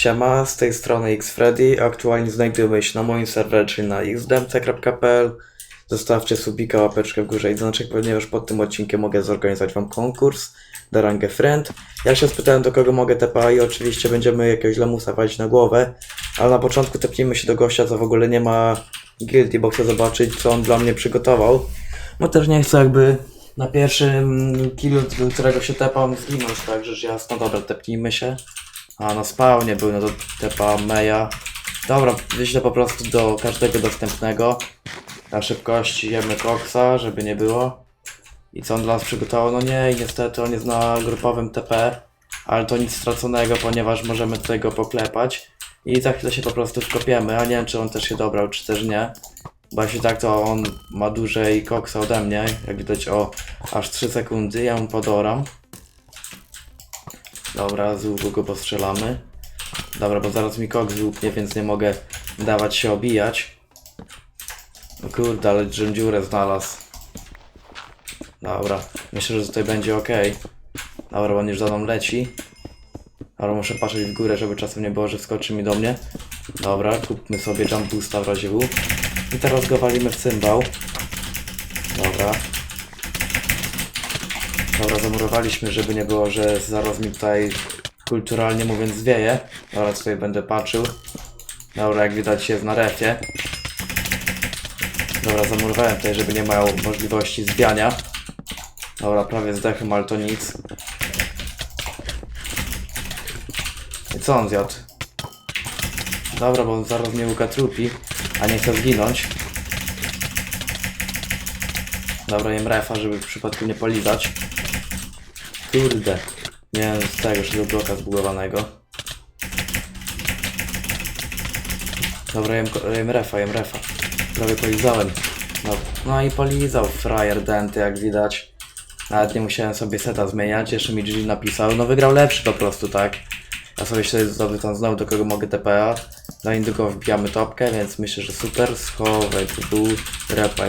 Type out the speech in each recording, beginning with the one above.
Siema, z tej strony XFreddy. Aktualnie znajdujemy się na moim serwerze, na xdemce.pl. Zostawcie subika, łapeczkę w górze i dzwoneczek, ponieważ pod tym odcinkiem mogę zorganizować wam konkurs na rangę friend. Ja się spytałem do kogo mogę TPA i oczywiście będziemy jakiegoś lamusa walić na głowę, ale na początku tepnijmy się do gościa, co w ogóle nie ma guilty, bo chcę zobaczyć co on dla mnie przygotował. Bo też nie chcę jakby na pierwszym killu, którego się tepam zginąć, tak rzecz jasna. Dobra, tepnijmy się. A na spawnie był, no to tepa Meja. Dobra, wyślę po prostu do każdego dostępnego. Na szybkości jemy koksa, żeby nie było. I co on dla nas przygotował? No nie, niestety on jest na grupowym TP. Ale to nic straconego, ponieważ możemy tutaj go poklepać. I za chwilę się po prostu wkopiemy, a nie wiem czy on też się dobrał, czy też nie. Bo jeśli tak, to on ma dłużej koksa ode mnie. Jak widać o aż 3 sekundy, ja mu podoram. Dobra, z łuku go postrzelamy. Dobra, bo zaraz mi kok złupnie, więc nie mogę dawać się obijać. No kurde, ale żem dziurę znalazł. Dobra, myślę, że tutaj będzie ok. Dobra, on już za mną leci. Dobra, muszę patrzeć w górę, żeby czasem nie było, że wskoczy mi do mnie. Dobra, kupmy sobie jump boosta w razie W. I teraz go walimy w cymbał. Dobra. Dobra, zamurowaliśmy, żeby nie było, że zaraz mi tutaj kulturalnie mówiąc zwieje. Dobra, tutaj będę patrzył. Dobra, jak widać jest na refie. Dobra, zamurowałem tutaj, żeby nie miał możliwości zwiania. Dobra, prawie zdechem, ale to nic. I co on zjadł? Dobra, bo on zaraz mnie łuka trupi, a nie chce zginąć. Dobra, jem refa, żeby w przypadku nie polizać. Kurde. Miałem z tego, bloka zbugowanego. Dobra, jem, jem refa, jem refa. Prawie polizałem. No, no i polizał frajer denty, jak widać. Nawet nie musiałem sobie seta zmieniać, jeszcze mi GG napisał. No wygrał lepszy po prostu, tak? Ja sobie się tam znowu do kogo mogę TPA. Na indygo wbijamy topkę, więc myślę, że super. Schowek, dół, repa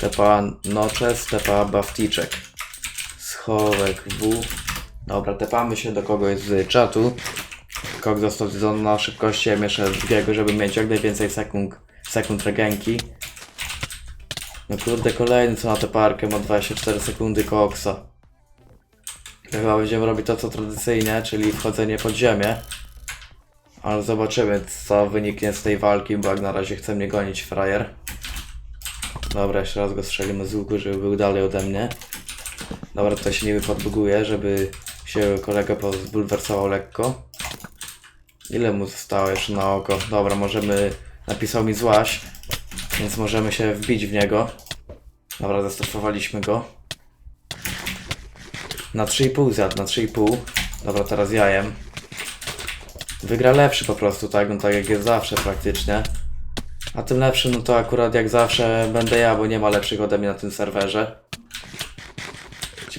TPA noches, TPA bafticzek. Schowek W. Dobra, tepamy się do kogoś z czatu. Kok został zjedzony na szybkości, ja mieszczę drugiego, żeby mieć jak najwięcej sekund, sekund regenki. No kurde, kolejny co na tę parkę ma 24 sekundy koksa. Chyba będziemy robić to co tradycyjnie, czyli wchodzenie pod ziemię. Ale zobaczymy co wyniknie z tej walki, bo jak na razie chce mnie gonić frajer. Dobra, jeszcze raz go strzelimy z łuku, żeby był dalej ode mnie. Dobra, tutaj się niby podbuguje, żeby się kolega pozbulwersował lekko. Ile mu zostało jeszcze na oko? Dobra, możemy... Napisał mi złaś, więc możemy się wbić w niego. Dobra, zastosowaliśmy go. Na 3,5 zjadł, na 3,5. Dobra, teraz jajem. Wygra lepszy po prostu, tak? No tak jak jest zawsze praktycznie. A tym lepszym, no to akurat jak zawsze będę ja, bo nie ma lepszych ode mnie na tym serwerze.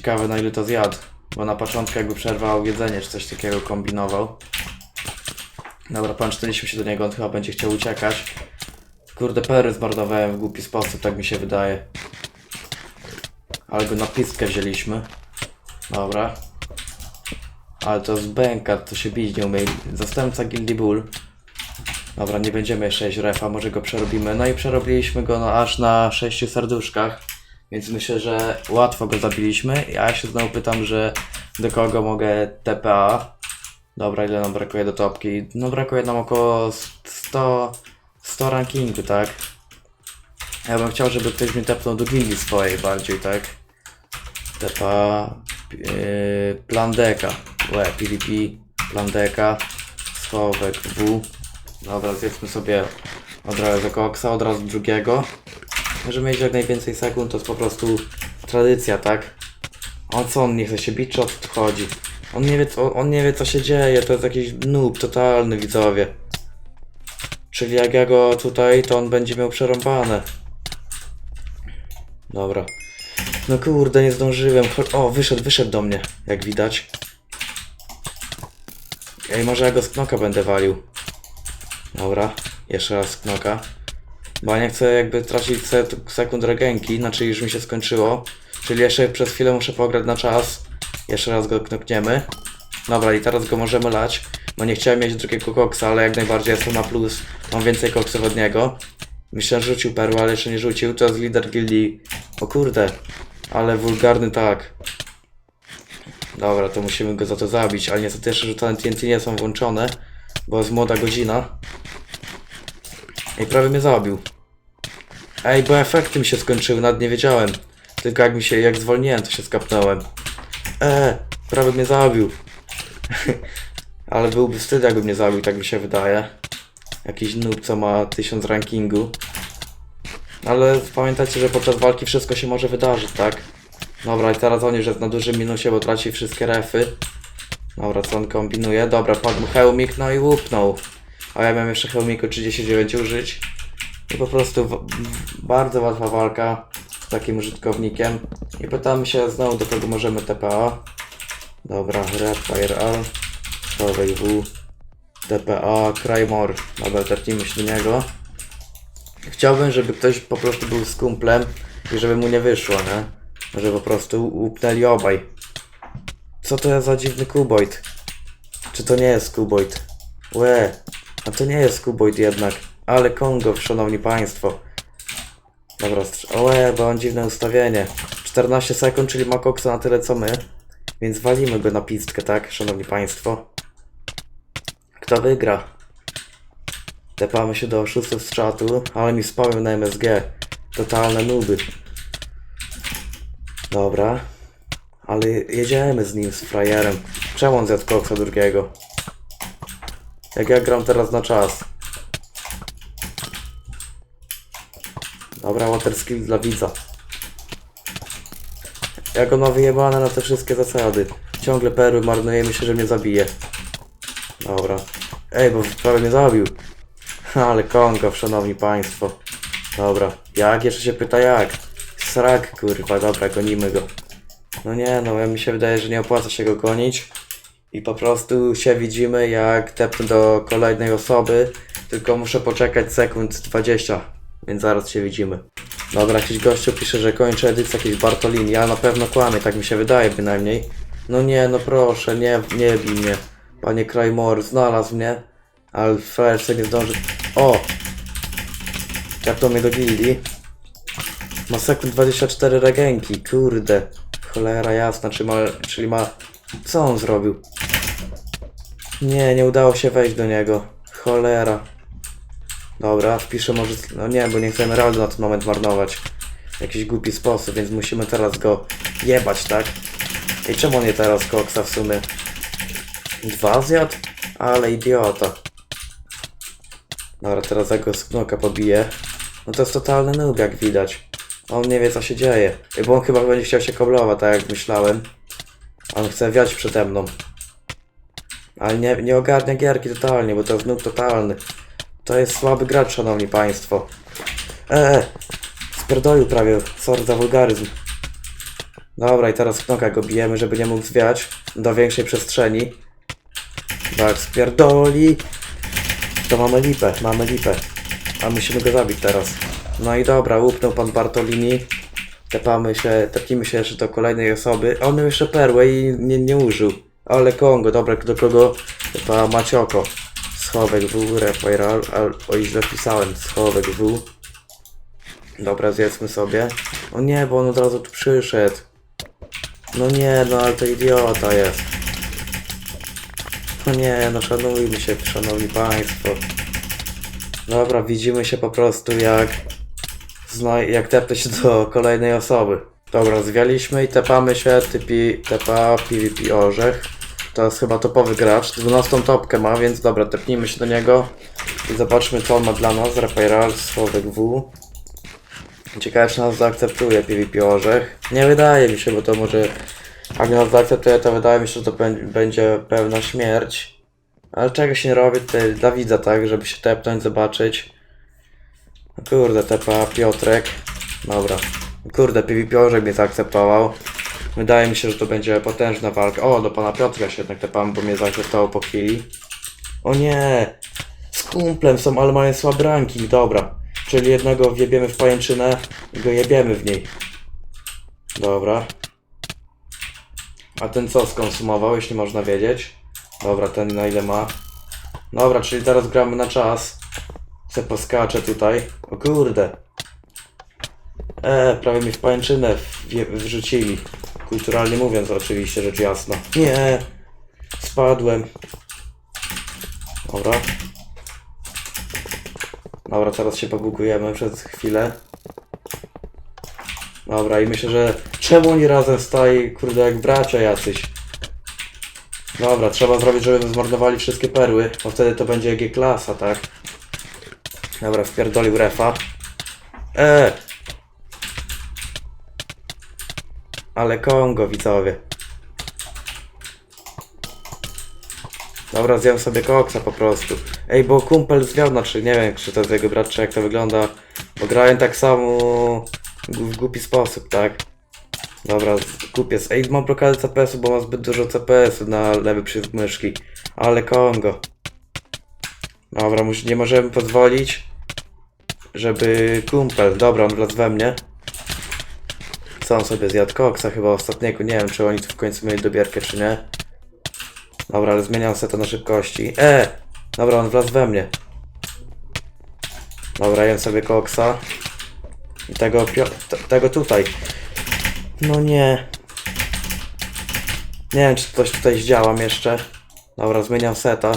Ciekawe na ile to zjadł. Bo na początku jakby przerwał jedzenie, czy coś takiego kombinował. Dobra, połączyliśmy się do niego, on chyba będzie chciał uciekać. Kurde, pery zmarnowałem w głupi sposób, tak mi się wydaje. Ale go na pistkę wzięliśmy. Dobra. Ale to z bęka, to się bić nie umie. Zastępca Gildy Bull. Dobra, nie będziemy jeszcze jeść refa, może go przerobimy. No i przerobiliśmy go no, aż na sześciu serduszkach. Więc myślę, że łatwo go zabiliśmy. Ja się znowu pytam, że do kogo mogę TPA. Dobra, ile nam brakuje do topki? No brakuje nam około 100, 100 rankingu, tak? Ja bym chciał, żeby ktoś mnie tepnął do gildii swojej bardziej, tak? TPA, yy, plan deka, łe, PvP, plan deka, schowek W. Dobra, zjedzmy sobie od razu koksa, od razu drugiego. Żeby mieć jak najwięcej sekund, to jest po prostu tradycja, tak? On co, on nie chce się bić, czy o co tu chodzi? On nie wie, co, on nie wie, co się dzieje, to jest jakiś noob totalny, widzowie. Czyli jak ja go tutaj, to on będzie miał przerąbane. Dobra. No kurde, nie zdążyłem. O, wyszedł, wyszedł do mnie, jak widać. Ej, może ja go z knoka będę walił. Dobra, jeszcze raz z knoka. Bo ja nie chcę jakby tracić se- sekund regenki, znaczy już mi się skończyło. Czyli jeszcze przez chwilę muszę pograć na czas. Jeszcze raz go knokniemy. Dobra, i teraz go możemy lać, bo nie chciałem mieć drugiego koksa, ale jak najbardziej jestem na plus. Mam więcej koksów od niego. Myślę, że rzucił perłę, ale jeszcze nie rzucił. To jest lider gildii. O kurde, ale wulgarny tak. Dobra, to musimy go za to zabić, ale niestety jeszcze rzucane TNT nie są włączone, bo jest młoda godzina. I prawie mnie zabił. Ej, bo efekty mi się skończyły, nawet nie wiedziałem. Tylko jak mi się, jak zwolniłem, to się skapnąłem. Eee, prawie mnie zabił. Ale byłby wstyd, jakby mnie zabił, tak mi się wydaje. Jakiś noob, co ma 1000 rankingu. Ale pamiętajcie, że podczas walki wszystko się może wydarzyć, tak? Dobra, i teraz on już jest na dużym minusie, bo traci wszystkie refy. Dobra, co on kombinuje? Dobra, padł mu hełmik, no i łupnął. A ja miałem jeszcze hełmiku 39 użyć. I po prostu bardzo łatwa walka z takim użytkownikiem. I pytamy się znowu, do kogo możemy TPA. Dobra, Red Fire All, Stowej W, TPA, Crymore. Dobra, tepnijmy się do niego. Chciałbym, żeby ktoś po prostu był z kumplem i żeby mu nie wyszło, nie? Że po prostu upnęli obaj. Co to jest za dziwny kuboid? Czy to nie jest kuboid? Łe, a to nie jest kuboid jednak. Ale Kongo, szanowni państwo. Dobra, Łe, bo on dziwne ustawienie. 14 sekund, czyli ma koksa na tyle co my. Więc walimy go na pistkę, tak, szanowni państwo. Kto wygra? Tepamy się do oszustów z czatu, ale mi spamią na MSG. Totalne nuby. Dobra. Ale jedziemy z nim, z frajerem. Czemu on zjadł koksa drugiego? Jak ja gram teraz na czas. Dobra, water skill dla widza. Jak on ma wyjebane na te wszystkie zasady. Ciągle perły marnuje, myślę, że mnie zabije. Dobra. Ej, bo prawie mnie zabił. Ale Kongo, szanowni państwo. Dobra. Jak? Jeszcze się pyta jak? Srak, kurwa, dobra, gonimy go. No nie, no ja mi się wydaje, że nie opłaca się go gonić. I po prostu się widzimy, jak tepnę do kolejnej osoby. Tylko muszę poczekać sekund 20, więc zaraz się widzimy. Dobra, jakiś gościu pisze, że kończy edycję jakiś Bartolini. Ja na pewno kłamię, tak mi się wydaje bynajmniej. No nie, no proszę, nie, nie bij mnie. Panie Krajmor, znalazł mnie. Ale Flash nie zdąży... O! Kapnął mnie do gildii. Ma sekund 24 regenki, kurde. Cholera jasna, czy ma, czyli ma... Co on zrobił? Nie, nie udało się wejść do niego. Cholera. Dobra, wpiszę może... No nie, bo nie chcę emeraldu na ten moment marnować. W jakiś głupi sposób, więc musimy teraz go jebać, tak? I czemu nie teraz koksa w sumie? Dwa zjadł? Ale idiota. Dobra, teraz ja go z knoka pobiję. No to jest totalny noob, jak widać. On nie wie, co się dzieje. Bo on chyba będzie chciał się koblować, tak jak myślałem. On chce wiać przede mną. Ale nie, nie ogarnia gierki totalnie, bo to jest noob totalny. To jest słaby gracz, szanowni państwo. Eee, spierdolił prawie. Sorry za wulgaryzm. Dobra, i teraz knoka go bijemy, żeby nie mógł zwiać do większej przestrzeni. Tak, spierdoli. To mamy lipę, mamy lipę. A musimy go zabić teraz. No i dobra, łupnął pan Bartolini. Tepamy się, tepnijmy się jeszcze do kolejnej osoby. On miał jeszcze perłę i nie, nie użył. Ale Kongo, dobra, do kogo? Tepa Macioko. Schowek W, Repoiral, oj źle pisałem, schowek W. Dobra, zjedzmy sobie. O nie, bo on od razu tu przyszedł. No nie, no ale to idiota jest. No nie, no szanujmy się, szanowni państwo. Dobra, widzimy się po prostu jak... Jak tepnę się do kolejnej osoby. Dobra, zwialiśmy i tepamy się, typi tepa PvP Orzech. To jest chyba topowy gracz, 12 topkę ma, więc dobra, tepnijmy się do niego i zobaczmy co on ma dla nas. Reparal, Słowek W. Ciekawe czy nas zaakceptuje PvP Orzech. Nie wydaje mi się, bo to może... Jak nas zaakceptuje, to wydaje mi się, że to bę- będzie pełna śmierć. Ale czego się nie robi tutaj dla widza, tak? Żeby się tepnąć, zobaczyć. Kurde, tepa Piotrek. Dobra. Kurde, PvP Orzech mnie zaakceptował. Wydaje mi się, że to będzie potężna walka. O, do pana Piotra się jednak tepam, bo mnie zaakceptował po chwili. O nie! Z kumplem są, ale mają słaby ranking, dobra. Czyli jednego wjebiemy w pajęczynę i go jebiemy w niej. Dobra. A ten co skonsumował, jeśli można wiedzieć? Dobra, ten na ile ma? Dobra, czyli teraz gramy na czas. Se poskaczę tutaj. O kurde. E, prawie mi w pajęczynę wrzucili. Kulturalnie mówiąc oczywiście, rzecz jasna. Nie. Spadłem. Dobra. Dobra, teraz się pobugujemy przez chwilę. Dobra, i myślę, że czemu oni razem stali, kurde, jak bracia jacyś. Dobra, trzeba zrobić, żeby zmarnowali wszystkie perły, bo wtedy to będzie G-klasa, tak? Dobra, wpierdolił refa. E! Ale Kongo, widzowie. Dobra, zjem sobie koksa po prostu. Ej, bo kumpel zwiał, znaczy nie wiem, czy to jest jego brat, czy jak to wygląda. Bo grałem tak samo w głupi sposób, tak? Dobra, kupię. Ej, mam blokadę CPS-u, bo mam zbyt dużo CPS-u na lewy przycisk myszki. Ale Kongo. Dobra, nie możemy pozwolić, żeby kumpel, dobra, on wlazł we mnie. On sobie zjadł? Koksa chyba ostatniego, nie wiem, czy oni tu w końcu mieli dobierkę, czy nie. Dobra, ale zmieniam to na szybkości. E! Dobra, on wlazł we mnie. Dobra, jem sobie koksa. I tego, tego tutaj. No nie. Nie wiem, czy coś tutaj zdziałam jeszcze. Dobra, zmieniam seta.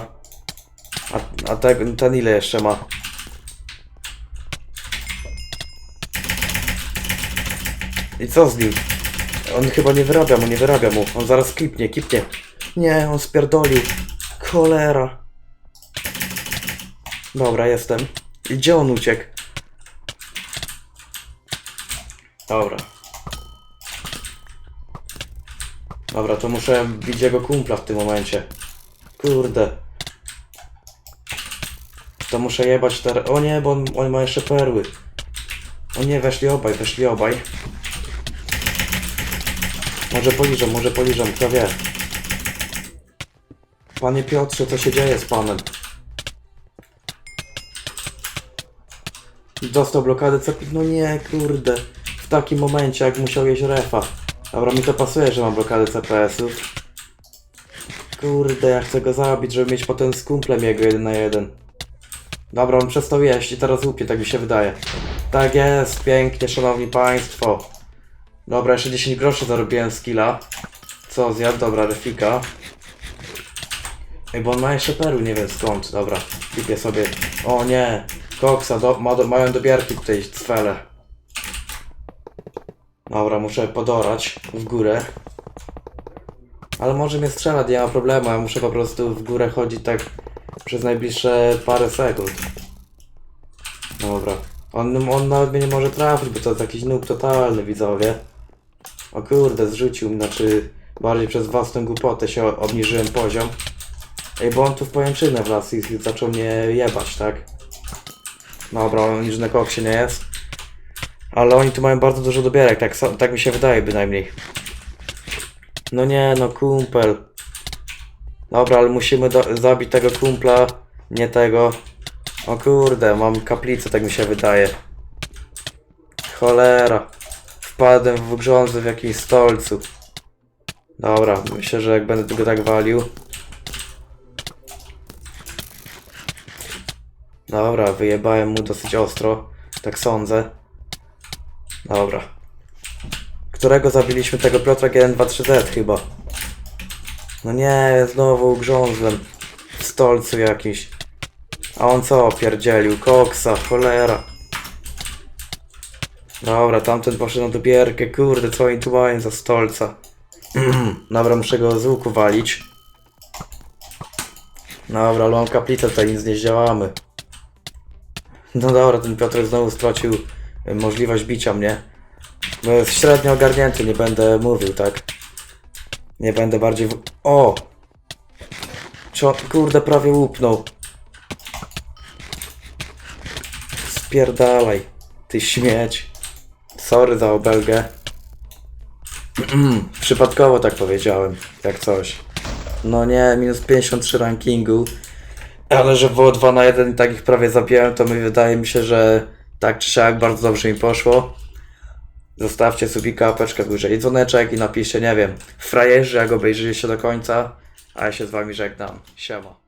A, a ten ile jeszcze ma? I co z nim? On chyba nie wyrabia mu, nie wyrabia mu. On zaraz kipnie, kipnie. Nie, on spierdolił. Cholera. Dobra, jestem. I gdzie on uciekł? Dobra. Dobra, to muszę bić jego kumpla w tym momencie. Kurde. To muszę jebać teraz. O nie, bo on, on ma jeszcze perły. O nie, weszli obaj, weszli obaj. Może poliżą, może poliżą, kto wie. Panie Piotrze, co się dzieje z panem? Dostał blokadę, co... No nie, kurde. W takim momencie, jak musiał jeść refa. Dobra, mi to pasuje, że mam blokadę CPS-ów. Kurde, ja chcę go zabić, żeby mieć potem z kumplem jego jeden na jeden. Dobra, on przestał jeść i teraz łupie, tak mi się wydaje. Tak jest, pięknie, szanowni państwo. Dobra, jeszcze 10 groszy zarobiłem z killa. Co zjadł? Dobra, refika. Ej, bo on ma jeszcze perły, nie wiem skąd. Dobra, kupię sobie. O nie, koksa, do, ma, do, mają dobierki tutaj cwele. Dobra, muszę podorać w górę. Ale może mnie strzela, nie ma problemu, ja muszę po prostu w górę chodzić tak przez najbliższe parę sekund. Dobra. On, on nawet mnie nie może trafić, bo to jest jakiś noob totalny, widzowie. O kurde, zrzucił, mnie, znaczy bardziej przez własną głupotę się obniżyłem poziom. Ej, bo on tu w pojęczynę wlazł i zaczął mnie jebać, tak? Dobra, on już na koksie nie jest. Ale oni tu mają bardzo dużo dobierek, tak, tak mi się wydaje bynajmniej. No nie, no kumpel. Dobra, ale musimy zabić tego kumpla, nie tego. O kurde, mam kaplicę, tak mi się wydaje. Cholera. Wpadłem w grządzy w jakimś stolcu. Dobra, myślę, że jak będę go tak walił. Dobra, wyjebałem mu dosyć ostro. Tak sądzę. Dobra. Którego zabiliśmy? Tego Piotra 123Z chyba. No nie, znowu grzązłem. W stolcu jakiś. A on co pierdzielił? Koksa, cholera. Dobra, tamten poszedł na dobierkę. Kurde, co oni tu mają za stolca? Dobra, muszę go z łuku walić. Dobra, ale mam kaplicę, tutaj nic nie zdziałamy. No dobra, ten Piotr znowu stracił y, możliwość bicia mnie. Bo jest średnio ogarnięty, nie będę mówił, tak? Nie będę bardziej... W... O! Czy kurde, prawie łupnął. Spierdalaj, ty śmieć. Sorry za obelgę. Przypadkowo tak powiedziałem, jak coś. No nie, minus 53 rankingu. Ale że było 2 na 1 i tak ich prawie zabiłem, to mi wydaje mi się, że tak czy siak bardzo dobrze mi poszło. Zostawcie subika, apeczkę w górze i dzwoneczek i napiszcie, nie wiem, frajerzy, jak obejrzyliście do końca. A ja się z wami żegnam. Siema.